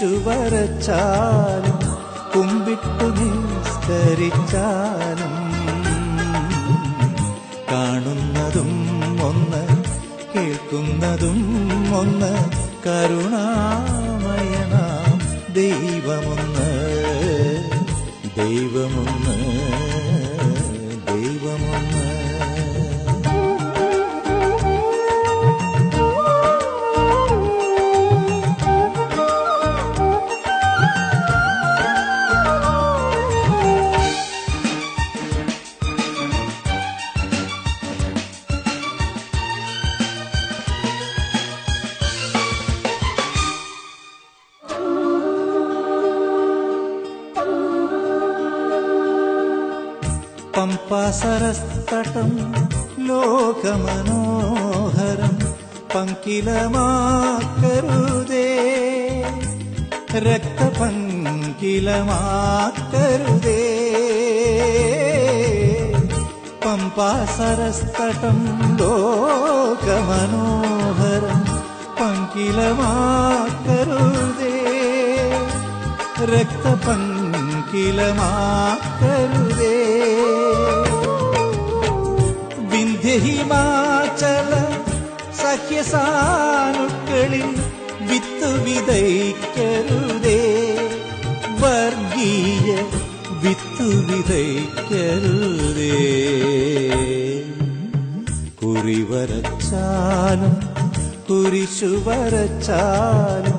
കുരിശു വരച്ചാലും കുമ്പിട്ടു നിസ്കരിച്ചാലും കാണുന്നതും ഒന്ന് കേൾക്കുന്നതും ഒന്ന് ദൈവമൊന്ന് ദൈവമൊന്ന് ദൈവമൊന്ന്. പമ്പാസരസ്തടം ലോകമനോഹരം പങ്കിലമാക്കരുതേ. രക്തപങ്കിലമാക്കരുതേ. പമ്പാസരസ്തടം ലോകമനോഹരം പങ്കിലമാക്കരുതേ. രക്തപങ്കിലമാക്കരുതേ. വിന്ധ്യഹിമാചല സഹ്യസാനുക്കളിൽ വിത്ത് വിതയ്ക്കരുതേ. വർഗീയ വിത്ത് വിതയ്ക്കരുതേ. കുറിവരച്ചാലും കുരിശു വരച്ചാലും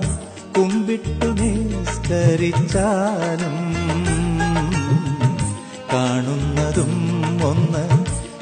കുമ്പിട്ടു നിസ്കരിച്ചാലും കാണുന്നതും ഒന്ന്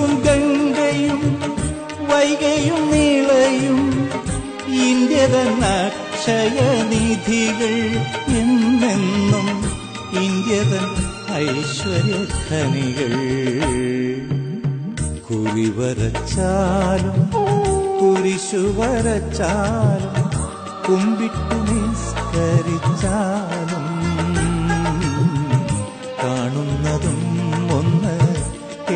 സിന്ധുവും ഗംഗയും വൈകയും നീളയും ഇന്ത്യതൻ അക്ഷയനിധികൾ എന്നെന്നും ഇന്ത്യതൻ ഐശ്വര്യഖനികൾ കുറിവരച്ചാലും കുരിശു വരച്ചാലും കുമ്പിട്ടു നിസ്കരിച്ചാലും കാണുന്നതും